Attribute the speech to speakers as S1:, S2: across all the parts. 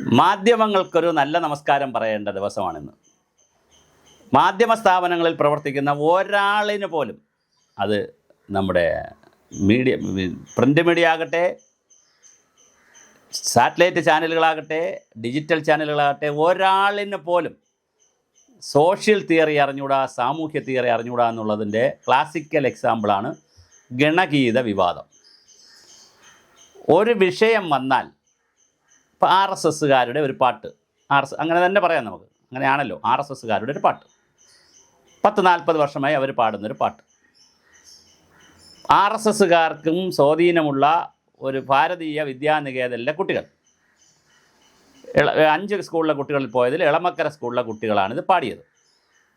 S1: മാധ്യമങ്ങൾക്കൊരു നല്ല നമസ്കാരം പറയേണ്ട ദിവസമാണിന്ന്. മാധ്യമ സ്ഥാപനങ്ങളിൽ പ്രവർത്തിക്കുന്ന ഒരാളിന് പോലും അത് നമ്മുടെ മീഡിയ പ്രിന്റ് മീഡിയ ആകട്ടെ സാറ്റലൈറ്റ് ചാനലുകളാകട്ടെ ഡിജിറ്റൽ ചാനലുകളാകട്ടെ ഒരാളിന് പോലും സോഷ്യൽ തിയറി അറിഞ്ഞൂടാ സാമൂഹ്യ തിയറി അറിഞ്ഞൂടാ എന്നുള്ളതിന്റെ ക്ലാസിക്കൽ എക്സാമ്പിളാണ് ഗണഗീത വിവാദം. ഒരു വിഷയം വന്നാൽ ഇപ്പോൾ ആർ എസ് എസ്സുകാരുടെ ഒരു പാട്ട്. ആർ എസ് അങ്ങനെ തന്നെ പറയാം നമുക്ക്. അങ്ങനെയാണല്ലോ ആർ എസ് എസ്സുകാരുടെ ഒരു പാട്ട്. പത്ത് നാൽപ്പത് വർഷമായി അവർ പാടുന്നൊരു പാട്ട്. ആർ എസ് എസ്സുകാർക്കും സ്വാധീനമുള്ള ഒരു ഭാരതീയ വിദ്യാനികേതനിലെ കുട്ടികൾ. അഞ്ച് സ്കൂളിലെ കുട്ടികളിൽ പോയതിൽ ഇളമക്കര സ്കൂളിലെ കുട്ടികളാണ് ഇത് പാടിയത്.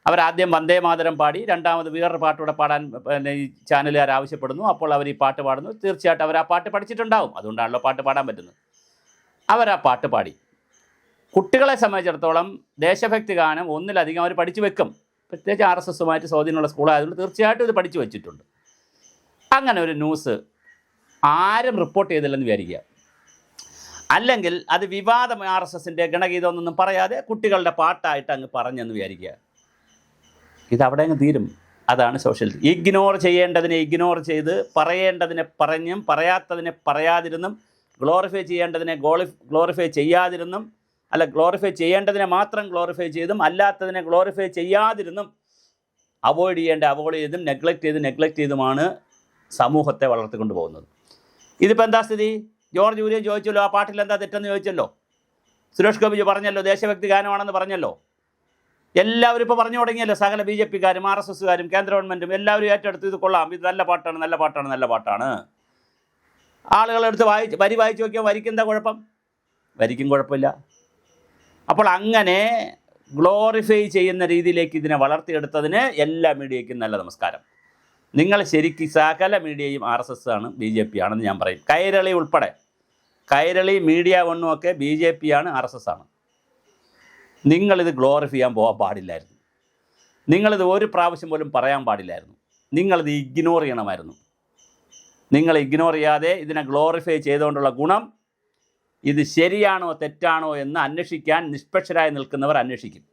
S1: അവരാദ്യം വന്ദേ മാതരം പാടി രണ്ടാമത് വേറൊരു പാട്ടൂടെ പാടാൻ പിന്നെ ഈ ചാനലുകാർ ആവശ്യപ്പെടുന്നു അപ്പോൾ അവർ ഈ പാട്ട് പാടുന്നു. തീർച്ചയായിട്ടും അവർ ആ പാട്ട് പഠിച്ചിട്ടുണ്ടാവും. അതുകൊണ്ടാണല്ലോ പാട്ട് പാടാൻ പറ്റുന്നത്. അവർ ആ പാട്ട് പാടി. കുട്ടികളെ സംബന്ധിച്ചിടത്തോളം ദേശഭക്തി ഗാനം ഒന്നിലധികം അവർ പഠിച്ചു വെക്കും. പ്രത്യേകിച്ച് ആർ എസ് എസുമായിട്ട് സ്വാധീനമുള്ള സ്കൂളായതുകൊണ്ട് തീർച്ചയായിട്ടും ഇത് പഠിച്ചു വെച്ചിട്ടുണ്ട്. അങ്ങനെ ഒരു ന്യൂസ് ആരും റിപ്പോർട്ട് ചെയ്തില്ലെന്ന് വിചാരിക്കുക. അല്ലെങ്കിൽ അത് വിവാദം ആർ എസ് എസിന്റെ ഗണഗീതമൊന്നും പറയാതെ കുട്ടികളുടെ പാട്ടായിട്ട് അങ്ങ് പറഞ്ഞെന്ന് വിചാരിക്കുക. ഇത് അവിടെ അങ്ങ് തീരും. അതാണ് സോഷ്യൽ ഇഗ്നോർ ചെയ്യേണ്ടതിനെ ഇഗ്നോർ ചെയ്ത് പറയേണ്ടതിനെ പറഞ്ഞും പറയാത്തതിനെ പറയാതിരുന്നും ഗ്ലോറിഫൈ ചെയ്യേണ്ടതിനെ ഗ്ലോളി ഗ്ലോറിഫൈ ചെയ്യാതിരുന്നും അല്ല ഗ്ലോറിഫൈ ചെയ്യേണ്ടതിനെ മാത്രം ഗ്ലോറിഫൈ ചെയ്തും അല്ലാത്തതിനെ ഗ്ലോറിഫൈ ചെയ്യാതിരുന്നും അവോയ്ഡ് ചെയ്യേണ്ട അവോയ്ഡ് ചെയ്തും നെഗ്ലക്റ്റ് ചെയ്ത് നെഗ്ലക്റ്റ് ചെയ്തുമാണ് സമൂഹത്തെ വളർത്തിക്കൊണ്ട് പോകുന്നത്. ഇതിപ്പോൾ എന്താ സ്ഥിതി? ജോർജ് കുര്യൻ ചോദിച്ചല്ലോ ആ പാട്ടിൽ എന്താ തെറ്റെന്ന് ചോദിച്ചല്ലോ? സുരേഷ് ഗോപി പറഞ്ഞല്ലോ ദേശഭക്തി ഗാനമാണെന്ന് പറഞ്ഞല്ലോ. എല്ലാവരും ഇപ്പോൾ പറഞ്ഞു തുടങ്ങിയല്ലോ സകല ബി ജെ പിക്കാരും ആർ എസ് എസ്സുകാരും കേന്ദ്ര ഗവൺമെന്റും എല്ലാവരും ഏറ്റെടുത്ത് ഇത് കൊള്ളാം ഇത് നല്ല പാട്ടാണ് നല്ല പാട്ടാണ് നല്ല പാട്ടാണ്. ആളുകളെടുത്ത് വായി വരി വായിച്ച് നോക്കിയാൽ വരിക്ക് എന്താ കുഴപ്പം? വരിക്കും കുഴപ്പമില്ല. അപ്പോൾ അങ്ങനെ ഗ്ലോറിഫൈ ചെയ്യുന്ന രീതിയിലേക്ക് ഇതിനെ വളർത്തിയെടുത്തതിന് എല്ലാ മീഡിയയ്ക്കും നല്ല നമസ്കാരം. നിങ്ങൾ ശരിക്കും സകല മീഡിയയും ആർ എസ് എസ് ആണ് ബി ജെ പി ആണെന്ന് ഞാൻ പറയും. കൈരളി ഉൾപ്പെടെ. കൈരളി മീഡിയ വണ്ണും ഒക്കെ ബി ജെ പി ആണ് ആർ എസ് എസ് ആണ്. നിങ്ങളിത് ഗ്ലോറിഫൈ ചെയ്യാൻ പോകാൻ പാടില്ലായിരുന്നു. നിങ്ങളിത് ഒരു പ്രാവശ്യം പോലും പറയാൻ പാടില്ലായിരുന്നു. നിങ്ങളിത് ഇഗ്നോർ ചെയ്യണമായിരുന്നു. നിങ്ങൾ ഇഗ്നോർ ചെയ്യാതെ ഇതിനെ ഗ്ലോറിഫൈ ചെയ്തുകൊണ്ടുള്ള ഗുണം ഇത് ശരിയാണോ തെറ്റാണോ എന്ന് അന്വേഷിക്കാൻ നിഷ്പക്ഷരായി നിൽക്കുന്നവർ അന്വേഷിക്കും.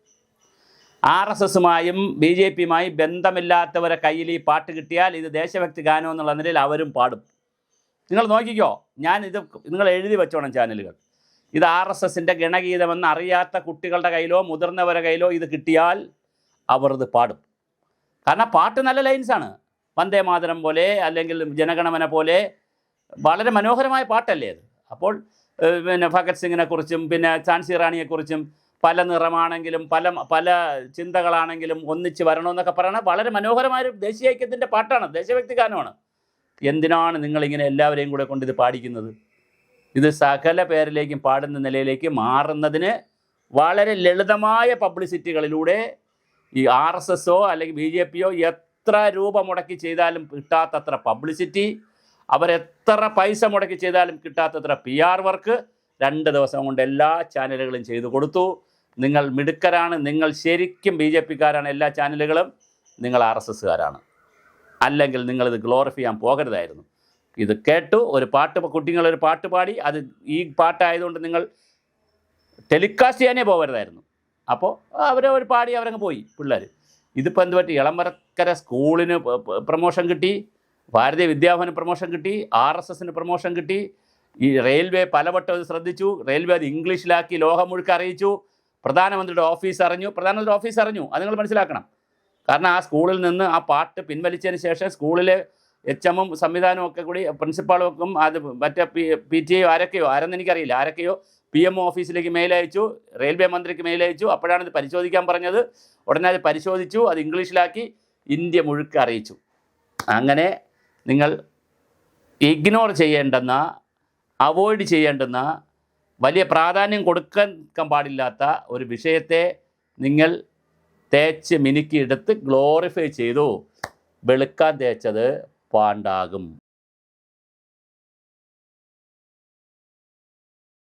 S1: ആർ എസ് എസുമായും ബി ജെ പിയുമായി ബന്ധമില്ലാത്തവരെ കയ്യിൽ ഈ പാട്ട് കിട്ടിയാൽ ഇത് ദേശഭക്തി ഗാനം എന്നുള്ള നിലയിൽ അവരും പാടും. നിങ്ങൾ നോക്കിക്കോ ഞാൻ ഇത് നിങ്ങൾ എഴുതി വെച്ചോണം ചാനലുകൾ. ഇത് ആർ എസ് എസിന്റെ ഗണഗീതമെന്ന് അറിയാത്ത കുട്ടികളുടെ കയ്യിലോ മുതിർന്നവരുടെ കയ്യിലോ ഇത് കിട്ടിയാൽ അവർ ഇത് പാടും. കാരണം പാട്ട് നല്ല ലൈൻസാണ് വന്ദേ മാതരം പോലെ അല്ലെങ്കിൽ ജനഗണമന പോലെ വളരെ മനോഹരമായ പാട്ടല്ലേ അത്? അപ്പോൾ പിന്നെ ഭഗത് സിംഗിനെ കുറിച്ചും പിന്നെ ഝാൻസി റാണിയെക്കുറിച്ചും പല നിറമാണെങ്കിലും പല പല ചിന്തകളാണെങ്കിലും ഒന്നിച്ച് വരണമെന്നൊക്കെ പറയണ വളരെ മനോഹരമായ ദേശീയ ഐക്യത്തിന്റെ പാട്ടാണ് ദേശഭക്തി ഗാനമാണ്. എന്തിനാണ് നിങ്ങളിങ്ങനെ എല്ലാവരെയും കൂടെ കൊണ്ട് ഇത് പാടിക്കുന്നത്? ഇത് സകല പേരിലേക്കും പാടുന്ന നിലയിലേക്ക് മാറുന്നതിന് വളരെ ലളിതമായ പബ്ലിസിറ്റികളിലൂടെ ഈ ആർ എസ് എസോ അല്ലെങ്കിൽ ബി ജെ പിയോ എത്ര രൂപ മുടക്കി ചെയ്താലും കിട്ടാത്തത്ര പബ്ലിസിറ്റി അവരെത്ര പൈസ മുടക്കി ചെയ്താലും കിട്ടാത്തത്ര പി ആർ വർക്ക് രണ്ട് ദിവസം കൊണ്ട് എല്ലാ ചാനലുകളും ചെയ്തു കൊടുത്തു. നിങ്ങൾ മിടുക്കരാണ് നിങ്ങൾ ശരിക്കും ബി ജെ പിക്കാരാണ് എല്ലാ ചാനലുകളും നിങ്ങൾ ആർ എസ് എസ്സുകാരാണ് അല്ലെങ്കിൽ നിങ്ങളിത് ഗ്ലോറിഫൈ ചെയ്യാൻ പോകരുതായിരുന്നു. ഇത് കേട്ടു ഒരു പാട്ട് കുട്ടികളൊരു പാട്ട് പാടി അത് ഈ പാട്ടായതുകൊണ്ട് നിങ്ങൾ ടെലികാസ്റ്റ് ചെയ്യാനേ പോകരുതായിരുന്നു. അപ്പോൾ അവരെ ഒരു പാടി അവരങ്ങ് പോയി പിള്ളേർ ഇതിപ്പോൾ എന്ത് പറ്റി? ഇളമരക്കര സ്കൂളിന് പ- പ- കിട്ടി ഭാരതീയ വിദ്യാഭവന പ്രൊമോഷൻ കിട്ടി ആർ എസ് എസിന് പ്രൊമോഷൻ കിട്ടി. ഈ റെയിൽവേ പലവട്ടം അത് ശ്രദ്ധിച്ചു. റെയിൽവേ അത് ഇംഗ്ലീഷിലാക്കി ലോകം മുഴുക്ക അറിയിച്ചു. പ്രധാനമന്ത്രിയുടെ ഓഫീസ് അറിഞ്ഞു. പ്രധാനമന്ത്രിയുടെ ഓഫീസ് അറിഞ്ഞു. അത് നിങ്ങൾ മനസ്സിലാക്കണം. കാരണം ആ സ്കൂളിൽ നിന്ന് ആ പാട്ട് പിൻവലിച്ചതിന് ശേഷം സ്കൂളിലെ എച്ച് എമ്മും സംവിധാനവും ഒക്കെ കൂടി പ്രിൻസിപ്പാളും അത് മറ്റേ പി ടി എ ആരൊക്കെയോ ആരെന്ന് എനിക്കറിയില്ല ആരൊക്കെയോ പി എം ഓഫീസിലേക്ക് മെയിൽ അയച്ചു റെയിൽവേ മന്ത്രിക്ക് മെയിൽ അയച്ചു. അപ്പോഴാണ് ഇത് പരിശോധിക്കാൻ പറഞ്ഞത്. ഉടനെ അത് പരിശോധിച്ചു അത് ഇംഗ്ലീഷിലാക്കി ഇന്ത്യ മുഴുക്ക അറിയിച്ചു. അങ്ങനെ നിങ്ങൾ ഇഗ്നോർ ചെയ്യേണ്ടെന്ന അവോയ്ഡ് ചെയ്യേണ്ടെന്ന വലിയ പ്രാധാന്യം കൊടുക്കാൻ പാടില്ലാത്ത ഒരു വിഷയത്തെ നിങ്ങൾ തേച്ച് മിനുക്കിയെടുത്ത് ഗ്ലോറിഫൈ ചെയ്തു. വെളുക്കാൻ തേച്ചത് പാണ്ടാകും.